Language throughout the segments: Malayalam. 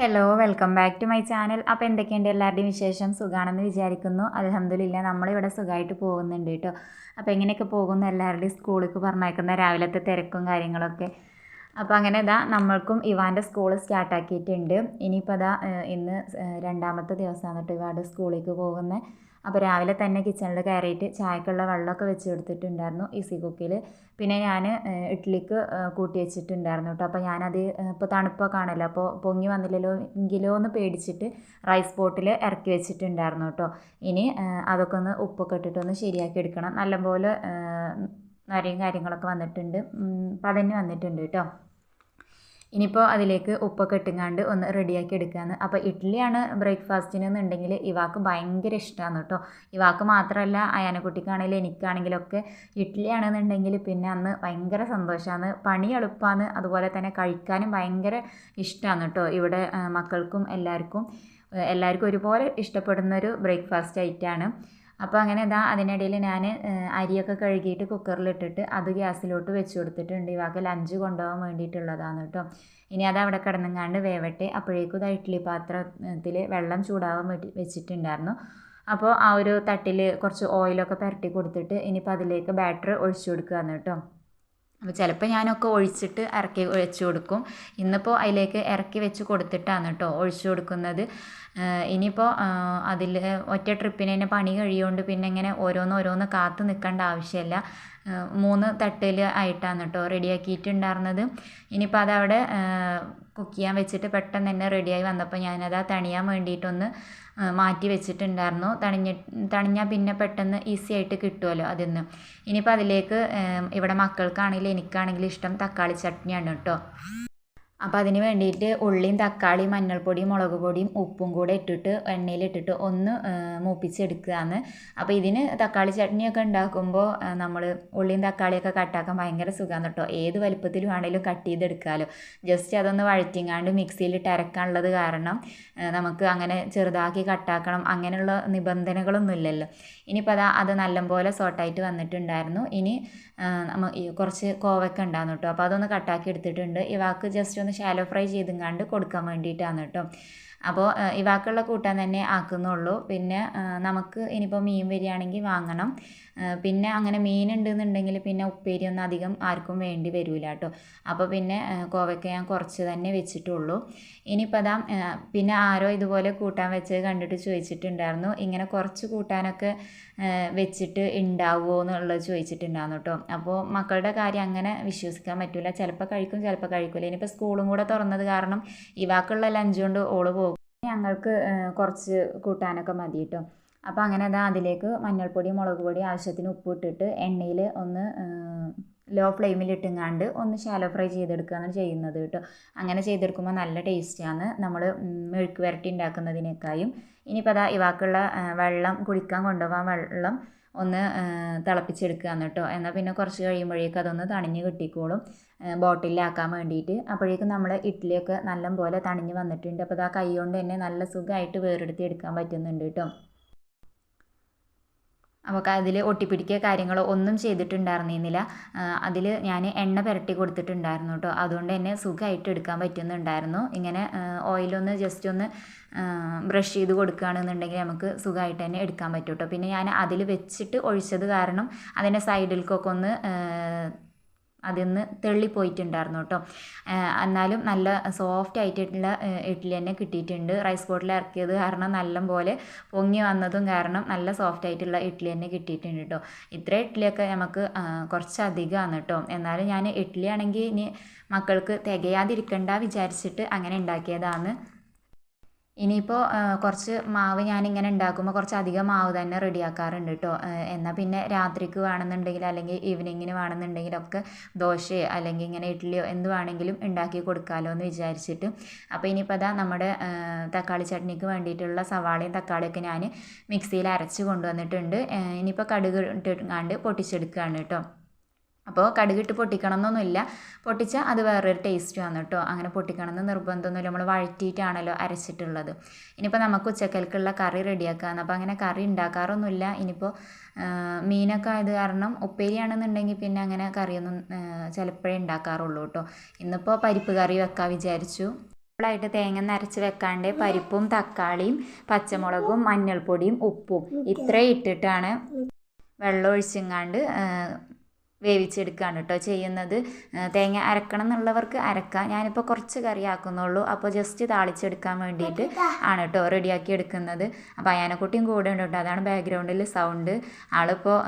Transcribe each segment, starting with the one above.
Hello welcome back to my channel അപ്പോൾ എന്തൊക്കെയുണ്ട് എല്ലാവരുടെയും വിശേഷം? സുഖാണെന്ന് വിചാരിക്കുന്നു. അലഹമ്മദില്ല നമ്മളിവിടെ സുഖമായിട്ട് പോകുന്നുണ്ട് കേട്ടോ. അപ്പോൾ എങ്ങനെയൊക്കെ പോകുന്നു എല്ലാവരുടെയും സ്കൂളിലേക്ക് പറഞ്ഞേക്കുന്ന രാവിലത്തെ തിരക്കും കാര്യങ്ങളൊക്കെ? അപ്പോൾ അങ്ങനെ ഇതാ നമ്മൾക്കും ഇവാന്റെ സ്കൂൾ സ്റ്റാർട്ടാക്കിയിട്ടുണ്ട് ഇനിയിപ്പോൾ അതാ ഇന്ന് രണ്ടാമത്തെ ദിവസമാണ് കേട്ടോ ഇവാന്റെ സ്കൂളിലേക്ക് പോകുന്നത് അപ്പോൾ രാവിലെ തന്നെ കിച്ചണിൽ കയറിയിട്ട് ചായക്കുള്ള വെള്ളമൊക്കെ വെച്ച് കൊടുത്തിട്ടുണ്ടായിരുന്നു ഈസി കുക്കിൽ പിന്നെ ഞാൻ ഇഡ്ഡലിക്ക് കൂട്ടി വെച്ചിട്ടുണ്ടായിരുന്നു കേട്ടോ അപ്പോൾ ഞാനത് ഇപ്പോൾ തണുപ്പൊക്കെ ആണല്ലോ അപ്പോൾ പൊങ്ങി വന്നില്ലല്ലോ എങ്കിലോ എന്ന് പേടിച്ചിട്ട് റൈസ് ബോട്ടിൽ ഇറക്കി വെച്ചിട്ടുണ്ടായിരുന്നു കേട്ടോ ഇനി അതൊക്കെ ഒന്ന് ഉപ്പൊക്കെ ഇട്ടിട്ടൊന്ന് ശരിയാക്കി എടുക്കണം. നല്ലപോലെ നരയും കാര്യങ്ങളൊക്കെ വന്നിട്ടുണ്ട്. പതഞ്ഞ് വന്നിട്ടുണ്ട് കേട്ടോ ഇനിയിപ്പോൾ അതിലേക്ക് ഉപ്പൊക്കെ ഇട്ടുങ്ങാണ്ട് ഒന്ന് റെഡിയാക്കി എടുക്കുകയാണ് അപ്പോൾ ഇഡ്ഡലിയാണ് ബ്രേക്ക്ഫാസ്റ്റിന് എന്നുണ്ടെങ്കിൽ ഇവാക്ക് ഭയങ്കര ഇഷ്ടമാണ് കേട്ടോ ഇവാക്ക് മാത്രമല്ല അയാനക്കുട്ടിക്കാണെങ്കിലും എനിക്കാണെങ്കിലൊക്കെ ഇഡ്ഡലിയാണെന്നുണ്ടെങ്കിൽ പിന്നെ അന്ന് ഭയങ്കര സന്തോഷമാണ് പണി എളുപ്പമാണ് അതുപോലെ തന്നെ കഴിക്കാനും ഭയങ്കര ഇഷ്ടമാണ് കേട്ടോ ഇവിടെ മക്കൾക്കും എല്ലാവർക്കും എല്ലാവർക്കും ഒരുപോലെ ഇഷ്ടപ്പെടുന്നൊരു ബ്രേക്ക്ഫാസ്റ്റ് ഐറ്റമാണ് അപ്പോൾ അങ്ങനെ ഇതാ അതിനിടയിൽ ഞാൻ അരിയൊക്കെ കഴുകിയിട്ട് കുക്കറിലിട്ടിട്ട് അത് ഗ്യാസിലോട്ട് വെച്ച് കൊടുത്തിട്ടുണ്ട്. ഇവാക്ക് ലഞ്ച് കൊണ്ടുപോകാൻ വേണ്ടിയിട്ടുള്ളതാണ് കേട്ടോ ഇനി അത് അവിടെ കിടന്നങ്ങാണ്ട് വേവട്ടെ. അപ്പോഴേക്കും ഇതാ ഇഡ്ഡലി പാത്രത്തിൽ വെള്ളം ചൂടാവാൻ വെച്ചിട്ടുണ്ടായിരുന്നു. അപ്പോൾ ആ ഒരു തട്ടിൽ കുറച്ച് ഓയിലൊക്കെ പുരട്ടി കൊടുത്തിട്ട് ഇനിയിപ്പോൾ അതിലേക്ക് ബാറ്റർ ഒഴിച്ചു കൊടുക്കുകയാണ് കേട്ടോ അപ്പോൾ ചിലപ്പോൾ ഞാനൊക്കെ ഒഴിച്ചിട്ട് ഇറക്കി വെച്ച് കൊടുക്കും. ഇന്നിപ്പോൾ അതിലേക്ക് ഇറക്കി വെച്ച് കൊടുത്തിട്ടാണ് കേട്ടോ ഒഴിച്ചു കൊടുക്കുന്നത്. ഇനിയിപ്പോൾ അതിൽ ഒറ്റ ട്രിപ്പിന് തന്നെ പണി കഴിയുകൊണ്ട് പിന്നെ ഇങ്ങനെ ഓരോന്ന് ഓരോന്ന് കാത്ത് നിൽക്കേണ്ട ആവശ്യമില്ല മൂന്ന് തട്ടിൽ ആയിട്ടാണ് കേട്ടോ റെഡിയാക്കിയിട്ടുണ്ടായിരുന്നത്. ഇനിയിപ്പോൾ അതവിടെ കുക്ക് ചെയ്യാൻ വെച്ചിട്ട് പെട്ടെന്ന് തന്നെ റെഡിയായി വന്നപ്പോൾ ഞാനത് ആ തണിയാൻ വേണ്ടിയിട്ടൊന്ന് മാറ്റി വെച്ചിട്ടുണ്ടായിരുന്നു. തണിഞ്ഞ തണിഞ്ഞാൽ പിന്നെ പെട്ടെന്ന് ഈസി ആയിട്ട് കിട്ടുമല്ലോ അതിൽ നിന്ന് ഇനിയിപ്പോൾ അതിലേക്ക് ഇവിടെ മക്കൾക്കാണെങ്കിലും എനിക്കാണെങ്കിലും ഇഷ്ടം തക്കാളി ചട്നിയാണ് കേട്ടോ അപ്പോൾ അതിന് വേണ്ടിയിട്ട് ഉള്ളിയും തക്കാളിയും മഞ്ഞൾപ്പൊടിയും മുളക് പൊടിയും ഉപ്പും കൂടെ ഇട്ടിട്ട് എണ്ണയിലിട്ടിട്ട് ഒന്ന് മൂപ്പിച്ചെടുക്കുകയാണ് അപ്പോൾ ഇതിന് തക്കാളി ചട്നിയൊക്കെ ഉണ്ടാക്കുമ്പോൾ നമ്മൾ ഉള്ളിയും തക്കാളിയൊക്കെ കട്ടാക്കാൻ ഭയങ്കര സുഖമാണ് കേട്ടോ ഏത് വലുപ്പത്തിൽ വേണമെങ്കിലും കട്ട് ചെയ്തെടുക്കാമല്ലോ ജസ്റ്റ് അതൊന്ന് വഴറ്റിങ്ങാണ്ട് മിക്സിയിലിട്ട് അരക്കാനുള്ളത് കാരണം നമുക്ക് അങ്ങനെ ചെറുതാക്കി കട്ടാക്കണം അങ്ങനെയുള്ള നിബന്ധനകളൊന്നും ഇല്ലല്ലോ ഇനിയിപ്പോൾ അതാ അത് നല്ലപോലെ സോട്ടായിട്ട് വന്നിട്ടുണ്ടായിരുന്നു. ഇനി കുറച്ച് കോവക്ക ഉണ്ടായിരുന്നു കേട്ടോ അപ്പോൾ അതൊന്ന് കട്ടാക്കി എടുത്തിട്ടുണ്ട്. ഇവാക്ക് ജസ്റ്റ് ഒന്ന് ഷാലോ ഫ്രൈ ചെയ്തും കണ്ട് കൊടുക്കാൻ വേണ്ടിയിട്ടാണ് കേട്ടോ. അപ്പോൾ ഇവാക്കുള്ള കൂട്ടാൻ തന്നെ ആക്കുന്നുള്ളൂ. പിന്നെ നമുക്ക് ഇനിയിപ്പോൾ മീൻ വരികയാണെങ്കിൽ വാങ്ങണം. പിന്നെ അങ്ങനെ മീൻ ഉണ്ടെന്നുണ്ടെങ്കിൽ പിന്നെ ഉപ്പേരിയൊന്നും അധികം ആർക്കും വേണ്ടി വരില്ല കേട്ടോ. അപ്പോൾ പിന്നെ കോവയ്ക്ക ഞാൻ കുറച്ച് തന്നെ വെച്ചിട്ടുള്ളൂ. ഇനിയിപ്പോൾ അതാ പിന്നെ ആരോ ഇതുപോലെ കൂട്ടാൻ വെച്ച് കണ്ടിട്ട് ചോദിച്ചിട്ടുണ്ടായിരുന്നു. ഇങ്ങനെ കുറച്ച് കൂട്ടാനൊക്കെ വെച്ചിട്ട് ഉണ്ടാവുമോ എന്നുള്ളത് ചോദിച്ചിട്ടുണ്ടായിരുന്നു കേട്ടോ. അപ്പോൾ മക്കളുടെ കാര്യം അങ്ങനെ വിശ്വസിക്കാൻ പറ്റില്ല ചിലപ്പോൾ കഴിക്കും ചിലപ്പോൾ കഴിക്കില്ല ഇനിയിപ്പോൾ സ്കൂളും കൂടെ തുറന്നത് കാരണം ഇവാക്കുള്ള ലഞ്ച് കൊണ്ട് ഓൾ പോകും. ഞങ്ങൾക്ക് കുറച്ച് കൂട്ടാനൊക്കെ മതി കേട്ടോ അപ്പോൾ അങ്ങനെ അതാ അതിലേക്ക് മഞ്ഞൾപ്പൊടി മുളക് പൊടി ആവശ്യത്തിന് ഉപ്പ് ഇട്ടിട്ട് എണ്ണയിൽ ഒന്ന് ലോ ഫ്ലെയിമിൽ ഇട്ടുങ്ങാണ്ട് ഒന്ന് ഷാലോ ഫ്രൈ ചെയ്തെടുക്കുകയാണ് ചെയ്യുന്നത് കേട്ടോ അങ്ങനെ ചെയ്തെടുക്കുമ്പോൾ നല്ല ടേസ്റ്റിയാണ് നമ്മൾ മെഴുക്ക് വരട്ടി ഉണ്ടാക്കുന്നതിനേക്കാളും ഇനിയിപ്പോൾ അതാ ഇവാക്കുള്ള വെള്ളം കുടിക്കാൻ കൊണ്ടുപോകാൻ വെള്ളം ഒന്ന് തിളപ്പിച്ചെടുക്കുകയാണ് കേട്ടോ എന്നാൽ പിന്നെ കുറച്ച് കഴിയുമ്പോഴേക്കും അതൊന്ന് തണിഞ്ഞ് കിട്ടിക്കോളും. ബോട്ടിലാക്കാൻ വേണ്ടിയിട്ട്. അപ്പോഴേക്കും നമ്മൾ ഇഡ്ഡലിയൊക്കെ നല്ല പോലെ തണിഞ്ഞ് വന്നിട്ടുണ്ട്. അപ്പോൾ ആ കൈ കൊണ്ട് തന്നെ നല്ല സുഖമായിട്ട് വേറെടുത്ത് എടുക്കാൻ പറ്റുന്നുണ്ട് കേട്ടോ അപ്പോൾ അതിൽ ഒട്ടിപ്പിടിക്കുക കാര്യങ്ങളോ ഒന്നും ചെയ്തിട്ടുണ്ടായിരുന്നില്ല. അതിൽ ഞാൻ എണ്ണ പുരട്ടി കൊടുത്തിട്ടുണ്ടായിരുന്നു കേട്ടോ അതുകൊണ്ട് തന്നെ സുഖമായിട്ട് എടുക്കാൻ പറ്റുന്നുണ്ടായിരുന്നു. ഇങ്ങനെ ഓയിലൊന്ന് ജസ്റ്റ് ഒന്ന് ബ്രഷ് ചെയ്ത് കൊടുക്കുകയാണെന്നുണ്ടെങ്കിൽ നമുക്ക് സുഖമായിട്ട് തന്നെ എടുക്കാൻ പറ്റും കേട്ടോ പിന്നെ ഞാൻ അതിൽ വെച്ചിട്ട് ഒഴിച്ചത് കാരണം അതിന്റെ സൈഡിലേക്കൊക്കെ ഒന്ന് അതിൽ നിന്ന് തെള്ളിപ്പോയിട്ടുണ്ടായിരുന്നു കേട്ടോ. എന്നാലും നല്ല സോഫ്റ്റ് ആയിട്ടുള്ള ഇഡ്ഡലി തന്നെ കിട്ടിയിട്ടുണ്ട്. റൈസ് ബോട്ടിൽ ഇറക്കിയത് കാരണം നല്ലപോലെ പൊങ്ങി വന്നതും കാരണം നല്ല സോഫ്റ്റ് ആയിട്ടുള്ള ഇഡ്ഡലി തന്നെ കിട്ടിയിട്ടുണ്ട് കേട്ടോ. ഇത്ര ഇഡ്ഡലിയൊക്കെ നമുക്ക് കുറച്ചധികമാണ് കേട്ടോ. എന്നാലും ഞാൻ ഇഡ്ഡലി ആണെങ്കിൽ ഇനി മക്കൾക്ക് തികയാതിരിക്കണ്ട വിചാരിച്ചിട്ട് അങ്ങനെ ഉണ്ടാക്കിയതാണ്. ഇനിയിപ്പോൾ കുറച്ച് മാവ് ഞാനിങ്ങനെ ഉണ്ടാക്കുമ്പോൾ കുറച്ച് അധികം മാവ് തന്നെ റെഡിയാക്കാറുണ്ട് കേട്ടോ എന്നാൽ പിന്നെ രാത്രിക്ക് വേണമെന്നുണ്ടെങ്കിൽ അല്ലെങ്കിൽ ഈവനിങ്ങിന് വേണമെന്നുണ്ടെങ്കിലൊക്കെ ദോശയോ അല്ലെങ്കിൽ ഇങ്ങനെ ഇഡ്ഡലിയോ എന്ത് വേണമെങ്കിലും ഉണ്ടാക്കി കൊടുക്കാമല്ലോ എന്ന് വിചാരിച്ചിട്ട്. അപ്പോൾ ഇനിയിപ്പോൾ അതാ നമ്മുടെ തക്കാളി ചട്നിക്ക് വേണ്ടിയിട്ടുള്ള സവാളയും തക്കാളിയൊക്കെ ഞാൻ മിക്സിയിൽ അരച്ച് കൊണ്ടുവന്നിട്ടുണ്ട്. ഇനിയിപ്പോൾ കടുക് ഇട്ടിങ്ങാണ്ട് പൊട്ടിച്ചെടുക്കുകയാണ് കേട്ടോ അപ്പോൾ കടുകിട്ട് പൊട്ടിക്കണം എന്നൊന്നുമില്ല പൊട്ടിച്ചാൽ അത് വേറൊരു ടേസ്റ്റ് ടേസ്റ്റുമാണ് കേട്ടോ അങ്ങനെ പൊട്ടിക്കണം എന്ന് നിർബന്ധമൊന്നുമില്ല. നമ്മൾ വഴറ്റിയിട്ടാണല്ലോ അരച്ചിട്ടുള്ളത്. ഇനിയിപ്പോൾ നമുക്ക് ഉച്ചക്കൽക്കുള്ള കറി റെഡിയാക്കാമെന്ന് അപ്പോൾ അങ്ങനെ കറി ഉണ്ടാക്കാറൊന്നുമില്ല ഇനിയിപ്പോൾ മീനൊക്കെ ആയത് കാരണം ഉപ്പേരിയാണെന്നുണ്ടെങ്കിൽ പിന്നെ അങ്ങനെ കറിയൊന്നും ചിലപ്പോഴേ ഉണ്ടാക്കാറുള്ളൂ കേട്ടോ ഇന്നിപ്പോൾ പരിപ്പ് കറി വെക്കാൻ വിചാരിച്ചു. ായിട്ട് തേങ്ങ നരച്ച് വെക്കാണ്ട് പരിപ്പും തക്കാളിയും പച്ചമുളകും മഞ്ഞൾപ്പൊടിയും ഉപ്പും ഇത്രയും ഇട്ടിട്ടാണ് വെള്ളം ഒഴിച്ചിങ്ങാണ്ട് വേവിച്ചെടുക്കുകയാണ് കേട്ടോ ചെയ്യുന്നത്. തേങ്ങ അരക്കണം എന്നുള്ളവർക്ക് അരക്കാം. ഞാനിപ്പോൾ കുറച്ച് കറി ആക്കുന്നുള്ളൂ അപ്പോൾ ജസ്റ്റ് താളിച്ചെടുക്കാൻ വേണ്ടിയിട്ട് ആണ് കേട്ടോ റെഡിയാക്കി എടുക്കുന്നത്. അപ്പോൾ അയാനക്കുട്ടിയും കൂടെ ഉണ്ട് കേട്ടോ അതാണ് ബാക്ക്ഗ്രൗണ്ടിൽ സൗണ്ട് ആളിപ്പോൾ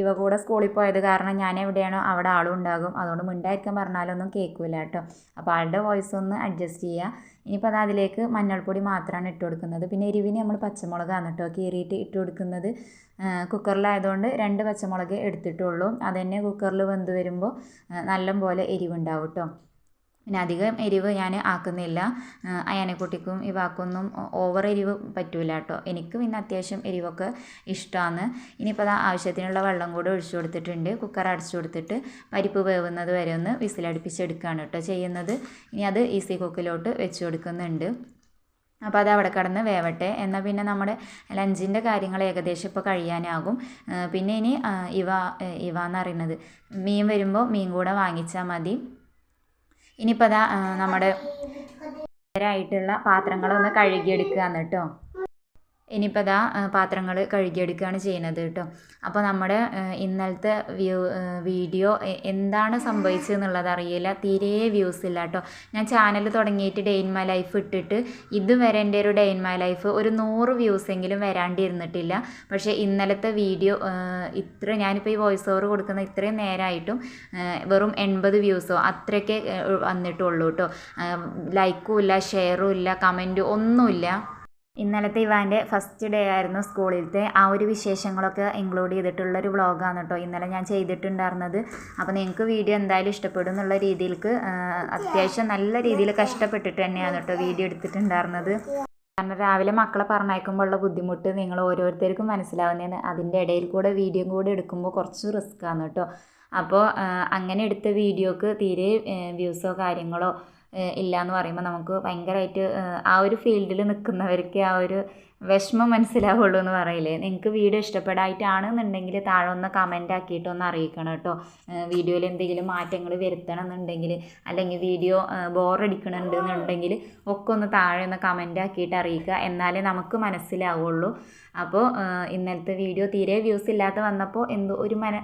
ഇവ കൂടെ സ്കൂളിൽ പോയത് കാരണം ഞാൻ എവിടെയാണോ അവിടെ ആളും ഉണ്ടാകും. അതുകൊണ്ട് മിണ്ടായിരിക്കാൻ പറഞ്ഞാലൊന്നും കേൾക്കില്ല കേട്ടോ. അപ്പോൾ ആളുടെ വോയിസ് ഒന്ന് അഡ്ജസ്റ്റ് ചെയ്യുക ഇനിയിപ്പോൾ അത് അതിലേക്ക് മഞ്ഞൾപ്പൊടി മാത്രമാണ് ഇട്ട് കൊടുക്കുന്നത്. പിന്നെ എരിവിന് നമ്മൾ പച്ചമുളകാണ് കേട്ടോ കീറിയിട്ട് ഇട്ട് കൊടുക്കുന്നത്. കുക്കറിലായതുകൊണ്ട് രണ്ട് പച്ചമുളക് എടുത്തിട്ടുള്ളൂ. അത് കുക്കറിൽ വെന്ത് വരുമ്പോൾ നല്ലപോലെ എരിവുണ്ടാവും കേട്ടോ. പിന്നെ അധികം എരിവ് ഞാൻ ആക്കുന്നില്ല. അയാനക്കുട്ടിക്കും ഈ വാക്കൊന്നും ഓവർ എരിവ് പറ്റൂല കേട്ടോ. എനിക്ക് പിന്നെ അത്യാവശ്യം എരിവൊക്കെ ഇഷ്ടമാണ് ഇനിയിപ്പോൾ അത് ആവശ്യത്തിനുള്ള വെള്ളം കൂടെ ഒഴിച്ചു കൊടുത്തിട്ടുണ്ട്. കുക്കർ അടച്ചു കൊടുത്തിട്ട് പരിപ്പ് വേവുന്നത് വരെ ഒന്ന് വിസിലടുപ്പിച്ചെടുക്കുകയാണ് കേട്ടോ ചെയ്യുന്നത്. ഇനി അത് ഈസി കുക്കിലോട്ട് വെച്ച് കൊടുക്കുന്നുണ്ട്. അപ്പോൾ അത് അവിടെ കിടന്ന് വേവട്ടെ. എന്നാൽ പിന്നെ നമ്മുടെ ലഞ്ചിന്റെ കാര്യങ്ങൾ ഏകദേശം ഇപ്പോൾ കഴിയാനാകും. പിന്നെ ഇനി ഇവ ഇവ എന്ന് പറയുന്നത് മീൻ വരുമ്പോൾ മീൻ കൂടെ വാങ്ങിച്ചാൽ മതി. ഇനിയിപ്പോൾ അതാ നമ്മുടെ ആയിട്ടുള്ള പാത്രങ്ങളൊന്ന് കഴുകിയെടുക്കുക കേട്ടോ. ഇനിയിപ്പോൾ അതാ പാത്രങ്ങൾ കഴുകിയെടുക്കുകയാണ് ചെയ്യുന്നത് കേട്ടോ. അപ്പോൾ നമ്മുടെ ഇന്നലത്തെ വ്യൂ വീഡിയോ എന്താണ് സംഭവിച്ചതെന്നുള്ളത് അറിയില്ല. തീരെ വ്യൂസ് ഇല്ല കേട്ടോ. ഞാൻ ചാനൽ തുടങ്ങിയിട്ട് ഡേ ഇൻ മൈ ലൈഫ് ഇട്ടിട്ട് ഇതുവരെ എന്റെ ഒരു ഡേ ഇൻ മൈ ലൈഫ് ഒരു നൂറ് വ്യൂസ് എങ്കിലും വരാണ്ടിരുന്നിട്ടില്ല. പക്ഷേ ഇന്നലത്തെ വീഡിയോ ഇത്ര ഞാനിപ്പോൾ ഈ വോയിസ് ഓവർ കൊടുക്കുന്ന ഇത്രയും നേരമായിട്ടും വെറും എൺപത് വ്യൂസോ അത്രയൊക്കെ വന്നിട്ടുള്ളൂ കേട്ടോ. ലൈക്കും ഇല്ല ഷെയറും ഇല്ല കമന്റും ഒന്നുമില്ല. ഇന്നലത്തെ ഇവാന്റെ ഫസ്റ്റ് ഡേ ആയിരുന്നു സ്കൂളിലത്തെ. ആ ഒരു വിശേഷങ്ങളൊക്കെ ഇൻക്ലൂഡ് ചെയ്തിട്ടുള്ളൊരു വ്ളോഗാണ് കേട്ടോ ഇന്നലെ ഞാൻ ചെയ്തിട്ടുണ്ടായിരുന്നത്. അപ്പോൾ നിങ്ങൾക്ക് വീഡിയോ എന്തായാലും ഇഷ്ടപ്പെടും എന്നുള്ള രീതിയിലേക്ക് അത്യാവശ്യം നല്ല രീതിയിൽ കഷ്ടപ്പെട്ടിട്ട് തന്നെയാണ് കേട്ടോ വീഡിയോ എടുത്തിട്ടുണ്ടായിരുന്നത്. കാരണം രാവിലെ മക്കളെ പറഞ്ഞയക്കുമ്പോഴുള്ള ബുദ്ധിമുട്ട് നിങ്ങൾ ഓരോരുത്തർക്കും മനസ്സിലാവുന്നതാണ്. അതിന്റെ ഇടയിൽ കൂടെ വീഡിയോ കൂടെ എടുക്കുമ്പോൾ കുറച്ച് റിസ്ക്കാണ് കേട്ടോ അപ്പോൾ അങ്ങനെ എടുത്ത വീഡിയോക്ക് തീരെ വ്യൂസോ കാര്യങ്ങളോ ഇല്ല എന്ന് പറയുമ്പോൾ നമുക്ക് ഭയങ്കരമായിട്ട് ആ ഒരു ഫീൽഡിൽ നിൽക്കുന്നവർക്ക് ആ ഒരു വിഷമം മനസ്സിലാവുള്ളൂ എന്ന് പറയില്ലേ? നിങ്ങൾക്ക് വീഡിയോ ഇഷ്ടപ്പെടായിട്ടാണെന്നുണ്ടെങ്കിൽ താഴെ ഒന്ന് കമന്റ് ആക്കിയിട്ട് ഒന്ന് അറിയിക്കണം കേട്ടോ. വീഡിയോയിൽ എന്തെങ്കിലും മാറ്റങ്ങൾ വരുത്തണം എന്നുണ്ടെങ്കിൽ അല്ലെങ്കിൽ വീഡിയോ ബോറടിക്കണുണ്ട് എന്നുണ്ടെങ്കിൽ ഒക്കെ ഒന്ന് താഴെ ഒന്ന് കമന്റ് ആക്കിയിട്ട് അറിയിക്കുക. എന്നാലേ നമുക്ക് മനസ്സിലാവുള്ളൂ. അപ്പോൾ ഇന്നലത്തെ വീഡിയോ തീരെ വ്യൂസ് ഇല്ലാതെ വന്നപ്പോൾ എന്തോ ഒരു മന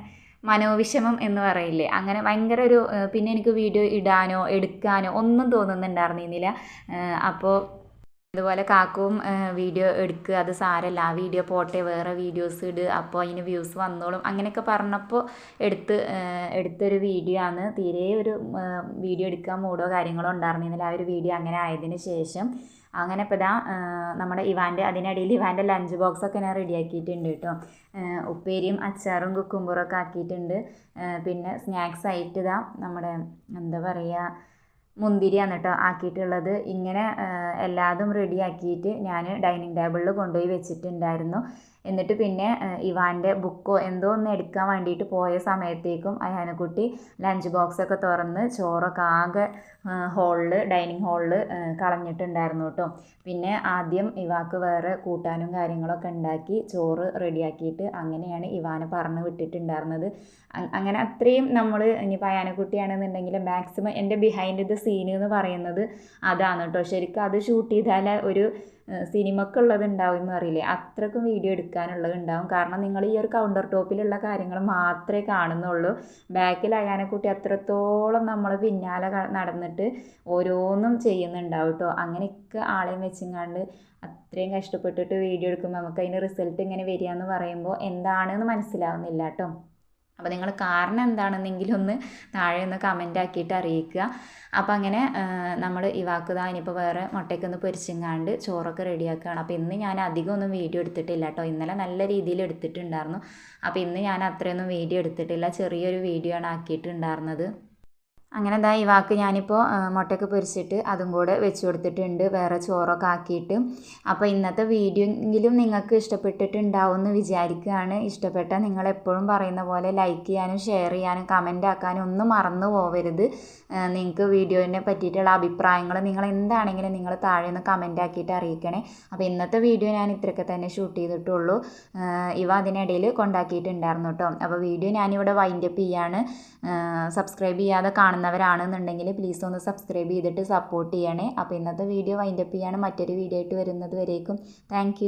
മനോവിഷമം എന്ന് പറയില്ലേ? അങ്ങനെ ഭയങ്കര ഒരു പിന്നെ എനിക്ക് വീഡിയോ ഇടാനോ എടുക്കാനോ ഒന്നും തോന്നുന്നുണ്ടായിരുന്നില്ല അപ്പോൾ അതുപോലെ കാക്കും വീഡിയോ എടുക്കുക അത് സാരല്ല. ആ വീഡിയോ പോട്ടെ വേറെ വീഡിയോസ് ഇട് അപ്പോൾ അതിന് വ്യൂസ് വന്നോളും. അങ്ങനെയൊക്കെ പറഞ്ഞപ്പോൾ എടുത്ത് എടുത്തൊരു വീഡിയോ ആണ്. തീരെ ഒരു വീഡിയോ എടുക്കാൻ മൂടോ കാര്യങ്ങളോ ഉണ്ടായിരുന്നില്ല. ആ ഒരു വീഡിയോ അങ്ങനെ ആയതിനു ശേഷം അങ്ങനെ ഇപ്പോൾ ഇതാ നമ്മുടെ ഇവാന്റെ അതിനിടയിൽ ഇവാന്റെ ലഞ്ച് ബോക്സൊക്കെ ഞാൻ റെഡിയാക്കിയിട്ടുണ്ട് കേട്ടോ. ഉപ്പേരിയും അച്ചാറും കുക്കുമ്പറൊക്കെ ആക്കിയിട്ടുണ്ട്. പിന്നെ സ്നാക്സ് ആയിട്ട് ഇതാ നമ്മുടെ എന്താ പറയുക മുന്തിരിയാണ് കേട്ടോ ആക്കിയിട്ടുള്ളത്. ഇങ്ങനെ എല്ലാതും റെഡിയാക്കിയിട്ട് ഞാൻ ഡൈനിങ് ടേബിളിൽ കൊണ്ടുപോയി വെച്ചിട്ടുണ്ടായിരുന്നു. എന്നിട്ട് പിന്നെ ഇവാന്റെ ബുക്കോ എന്തോ ഒന്ന് എടുക്കാൻ വേണ്ടിയിട്ട് പോയ സമയത്തേക്കും അയാനക്കുട്ടി ലഞ്ച് ബോക്സൊക്കെ തുറന്ന് ചോറൊക്കെ ആകെ ഹോളിൽ ഡൈനിങ് ഹോളിൽ കളഞ്ഞിട്ടുണ്ടായിരുന്നു കേട്ടോ. പിന്നെ ആദ്യം ഇവാക്ക് വേറെ കൂട്ടാനും കാര്യങ്ങളൊക്കെ ഉണ്ടാക്കി ചോറ് റെഡിയാക്കിയിട്ട് അങ്ങനെയാണ് ഇവാനെ പറഞ്ഞു വിട്ടിട്ടുണ്ടായിരുന്നത്. അങ്ങനെ അത്രയും നമ്മൾ ഇനിയിപ്പോൾ അയാനക്കുട്ടിയാണെന്നുണ്ടെങ്കിൽ മാക്സിമം എന്റെ ബിഹൈൻഡ് ദ സീൻ എന്ന് പറയുന്നത് അതാണ് കേട്ടോ. ശരിക്കും അത് ഷൂട്ട് ചെയ്താൽ ഒരു സിനിമക്കുള്ളത് ഉണ്ടാവും എന്ന് അത്രക്കും വീഡിയോ എടുക്കാനുള്ളത് ഉണ്ടാവും കാരണം നിങ്ങൾ ഈ ഒരു കൗണ്ടർ ടോപ്പിലുള്ള കാര്യങ്ങൾ മാത്രമേ കാണുന്നുള്ളൂ. ബാക്കിൽ അയാനെക്കുട്ടി അത്രത്തോളം നമ്മൾ പിന്നാലെ നടന്നിട്ട് ഓരോന്നും ചെയ്യുന്നുണ്ടാവും കേട്ടോ അങ്ങനെയൊക്കെ ആളെയും വെച്ചിങ്ങാണ്ട് അത്രയും കഷ്ടപ്പെട്ടിട്ട് വീഡിയോ എടുക്കുമ്പോൾ നമുക്ക് അതിന്റെ റിസൾട്ട് ഇങ്ങനെ വരിക എന്ന് പറയുമ്പോൾ എന്താണെന്ന് മനസ്സിലാവുന്നില്ല കേട്ടോ അപ്പോൾ നിങ്ങൾ കാരണം എന്താണെന്നെങ്കിലും ഒന്ന് താഴെ ഒന്ന് കമന്റ് ആക്കിയിട്ട് അറിയിക്കുക. അപ്പോൾ അങ്ങനെ നമ്മൾ ഈ ഇവാക്കുതാ ഇനിയിപ്പോൾ വേറെ മുട്ടയ്ക്ക് ഒന്ന് പൊരിച്ചിങ്ങാണ്ട് ചോറൊക്കെ റെഡിയാക്കുകയാണ് അപ്പോൾ ഇന്ന് ഞാൻ അധികം ഒന്നും വീഡിയോ എടുത്തിട്ടില്ല കേട്ടോ. ഇന്നലെ നല്ല രീതിയിൽ എടുത്തിട്ടുണ്ടായിരുന്നു. അപ്പോൾ ഇന്ന് ഞാൻ അത്രയൊന്നും വീഡിയോ എടുത്തിട്ടില്ല. ചെറിയൊരു വീഡിയോ ആണ് ആക്കിയിട്ടുണ്ടായിരുന്നത്. അങ്ങനെ എന്താ ഈ വാക്ക് ഞാനിപ്പോൾ മുട്ടയൊക്കെ പൊരിച്ചിട്ട് അതും കൂടെ വെച്ച് കൊടുത്തിട്ടുണ്ട്. വേറെ ചോറൊക്കെ ആക്കിയിട്ട്. അപ്പോൾ ഇന്നത്തെ വീഡിയോ എങ്കിലും നിങ്ങൾക്ക് ഇഷ്ടപ്പെട്ടിട്ടുണ്ടാവും എന്ന് വിചാരിക്കുകയാണ്. ഇഷ്ടപ്പെട്ടാൽ നിങ്ങൾ എപ്പോഴും പറയുന്ന പോലെ ലൈക്ക് ചെയ്യാനും ഷെയർ ചെയ്യാനും കമന്റ് ആക്കാനും ഒന്നും മറന്നു പോവരുത്. നിങ്ങൾക്ക് വീഡിയോനെ പറ്റിയിട്ടുള്ള അഭിപ്രായങ്ങൾ നിങ്ങൾ എന്താണെങ്കിലും നിങ്ങൾ താഴെ നിന്ന് കമന്റ് ആക്കിയിട്ട് അറിയിക്കണേ. അപ്പോൾ ഇന്നത്തെ വീഡിയോ ഞാൻ ഇത്രയൊക്കെ തന്നെ ഷൂട്ട് ചെയ്തിട്ടുള്ളൂ. ഇവ അതിനിടയിൽ കൊണ്ടാക്കിയിട്ടുണ്ടായിരുന്നു കേട്ടോ. അപ്പോൾ വീഡിയോ ഞാനിവിടെ വൈൻഡപ്പ് ചെയ്യാണ്. സബ്സ്ക്രൈബ് ചെയ്യാതെ കാണുന്ന കാണുന്നവരാണെന്നുണ്ടെങ്കിൽ പ്ലീസ് ഒന്ന് സബ്സ്ക്രൈബ് ചെയ്തിട്ട് സപ്പോർട്ട് ചെയ്യണേ. അപ്പോൾ ഇന്നത്തെ വീഡിയോ വൈൻഡപ്പ് ചെയ്യാണ്. മറ്റൊരു വീഡിയോ ആയിട്ട് വരുന്നത് വരേക്കും. താങ്ക്